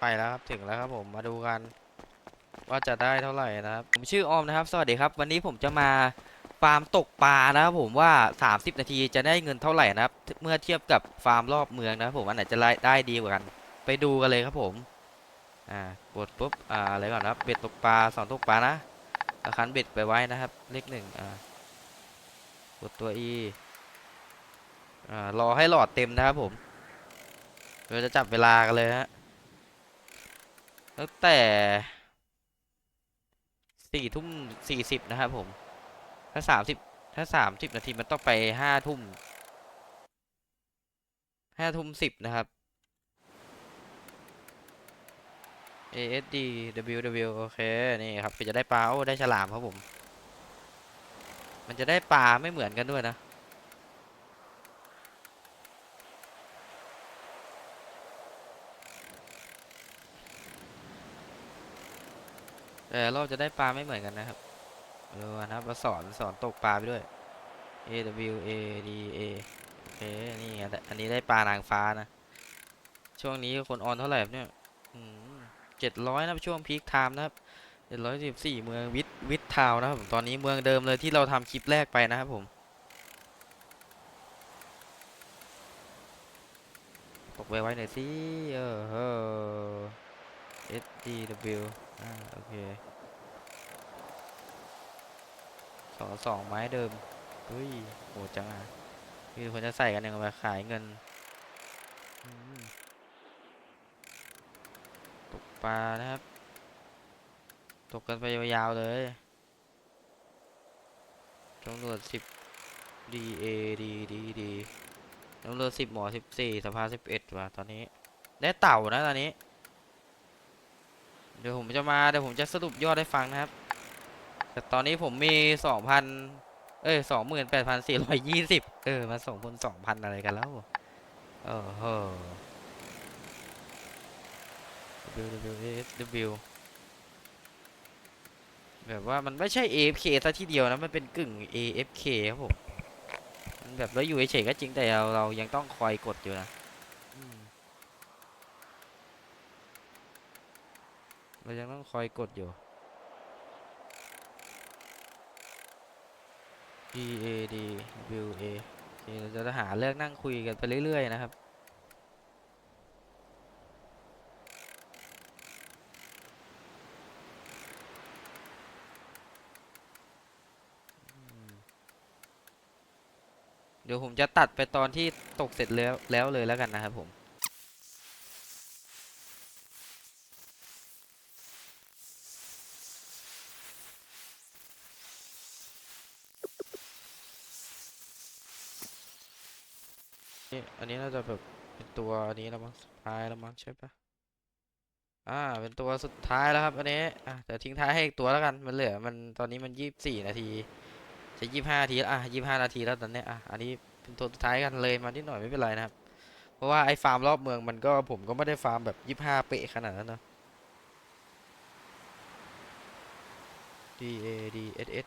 ไปแล้วครับถึงแล้วครับผมมาดูกัน ว่าจะได้เท่าไหร่นะครับ ผมชื่อออมนะครับ สวัสดีครับ วันนี้ผมจะมาฟาร์มตกปลานะครับผมว่า 30 นาทีจะได้เงินเท่าไหร่นะครับ เมื่อเทียบกับฟาร์มรอบเมืองนะครับผมอันไหนจะได้ดีกว่ากัน ไปดูกันเลยครับผมอ่ากดปุ๊บอ่าอะไรก่อนนะครับเบ็ดตกปลาสอนตกปลานะแล้วคันเบ็ดไปไว้นะครับ เลขหนึ่งอ่ากดตัว E อ่ารอให้หลอดเต็มนะครับผมเราจะจับเวลากันเลยฮะ ตั้งแต่สี่ทุ่มสี่สิบนะครับผม ถ้าสามสิบถ้าสามสิบนาทีมันต้องไปห้าทุ่มห้าทุ่มสิบนะครับ ASD WW โอเค นี่ครับคือจะได้ปลาโอ้ได้ฉลามครับผม มันจะได้ปลาไม่เหมือนกันด้วยนะ แต่เราจะได้ปลาไม่เหมือนกันนะครับดูนะครับมาสอนสอนตกปลาไปด้วย A W A D A โอเคนี่อันนี้ได้ปลานางฟ้านะ ช่วงนี้คนออนเท่าไหร่เนี่ยเจ็ดร้อยนะช่วงพีคไทม์นะครับเจ็ดร้อยสิบสี่เมืองวิทวิททาวนะครับผมตอนนี้เมืองเดิมเลยที่เราทำคลิปแรกไปนะครับผมตกไว้ไว้หน่อยสิเออเออ S D W อ่าโอเคสองสองไม้เดิมเฮ้ยโหดจังอะมีคนจะใส่กันยังไงาขายเงินตกปลานะครับ ตกกันไปยาวๆเลยตำรวจสิบ D A D D D ตำรวจสิบหมอสิบสี่สภาสิบเอ็ดว่ะตอนนี้ ได้เต่านะตอนนี้ เดี๋ยวผมจะมาเดี๋ยวผมจะสรุปยอดให้ฟังนะครับแต่ตอนนี้ผมมีสองพันเอ้ยสองหมื่นแปดพันสี่ร้อยยี่สิบเออมาส่งคนสองพันอะไรกันแล้วเออเฮ้อ W W S W แบบว่ามันไม่ใช่ AFK ซะทีเดียวนะ มันเป็นกึ่ง AFK ครับผม มันแบบเราอยู่เฉยๆก็จริงแต่เราเรายังต้องคอยกดอยู่นะอืม เรายังต้องคอยกดอยู่ D A D W A โอเคเราจะหาเรื่องนั่งคุยกันไปเรื่อย ๆ นะครับเดี๋ยวผมจะตัดไปตอนที่ตกเสร็จแล้วแล้วเลยแล้วกันนะครับผม นี่อันนี้น่าจะแบบเป็นตัวอันนี้แล้วมั้งสุดท้ายแล้วมั้งใช่ปะอ่า เป็นตัวสุดท้ายแล้วครับ อันนี้อะแต่ทิ้งท้ายให้อีกตัวแล้วกันมันเหลือมันตอนนี้มันยี่สิบสี่นาทีจะยี่สิบห้านาทีแล้วอะยี่สิบห้านาทีแล้วตอนเนี้ยอะอันนี้เป็นตัวสุดท้ายกันเลยมานิดหน่อยไม่เป็นไรนะครับ เพราะว่าไอ้ฟาร์มรอบเมืองมันก็ผมก็ไม่ได้ฟาร์มแบบยี่สิบห้าเป๊ะขนาดนั้นนะ D A D S S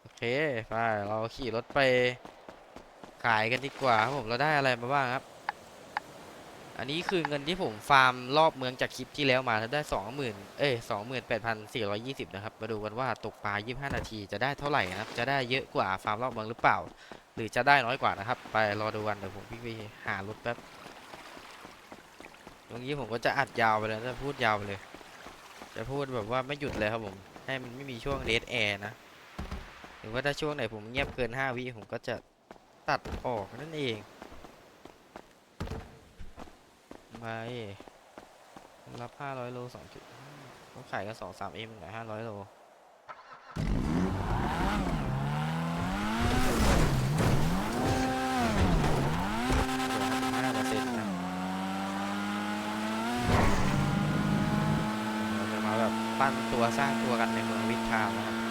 โอเค ไป เราขี่รถไป ขายกันดีกว่าครับผมเราได้อะไรมาบ้างครับ อันนี้คือเงินที่ผมฟาร์มรอบเมืองจากคลิปที่แล้วมาแล้วได้สองหมื่นเอ้ยสองหมื่นแปดพันสี่ร้อยยี่สิบนะครับ มาดูกันว่าตกปลายี่สิบห้านาทีจะได้เท่าไหร่นะครับ จะได้เยอะกว่าฟาร์มรอบเมืองหรือเปล่า หรือจะได้น้อยกว่านะครับ ไปรอดูกันเดี๋ยวผมพี่งไปหารถแป๊บตรงนี้ผมก็จะอัดยาวไปเลยจะพูดยาวไปเลย จะพูดแบบว่าไม่หยุดเลยครับผม ให้มันไม่มีช่วงเดทแอร์นะ หรือว่าถ้าช่วงไหนผมเงียบเกินห้าวิผมก็จะ ตัดออกนั่นเองไม่รับห้าร้อยโลสองจุดเขาขายกันสองสามเหน่อยห้าร้อยโลปั้นตัวสร้างตัวกันในเมืองวิทามนะครับ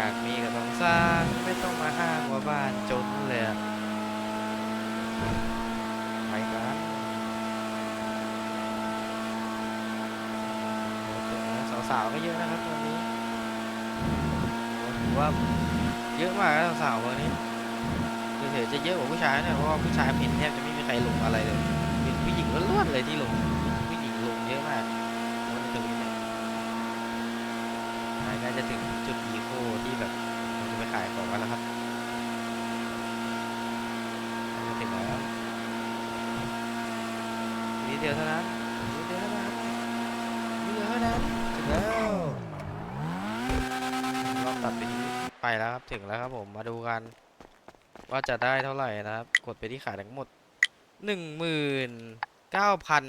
อยากมีก็ต้องสร้าง ไม่ต้องมาอ้างว่าบ้านจนเลยไปกันสาวๆก็เยอะนะครับวันนี้ถือว่าเยอะมากสาวๆวันนี้เฉยๆจะเยอะกว่าผู้ชายนะเพราะว่าผู้ชายเห็นแทบจะไม่มีใครลงอะไรเลยเป็นผู้หญิงล้วนๆเลยที่ลงผู้หญิงลงเยอะมากวันนี้ตรงนี้เนี่ยใกล้จะถึงจุดอีโคที่แบบเราจะไปขายของ กันแล้วครับจะถึงแล้วนิดเดียวเท่านั้นนิดเดียวเท่านั้นนิดเดียวเท่านั้นถึงแล้วลองตัดไปทีไปแล้วครับ ถึงแล้วครับผม มาดูกัน ว่าจะได้เท่าไหร่นะครับ กดไปที่ขายทั้งหมดหนึ่งหมื่นเก้าพัน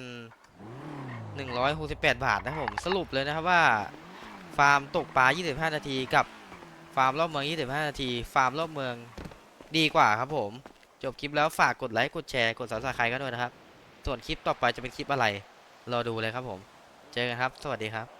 หนึ่งร้อยหกสิบแปดบาทนะครับผมสรุปเลยนะครับว่า ฟาร์มตกปลา 25 นาทีกับ ฟาร์มรอบเมือง 25 นาที ฟาร์มรอบเมืองดีกว่าครับผม จบคลิปแล้วฝากกดไลค์กดแชร์กดซับสไครต์กันด้วยนะครับ ส่วนคลิปต่อไปจะเป็นคลิปอะไร รอดูเลยครับผม เจอกันครับ สวัสดีครับ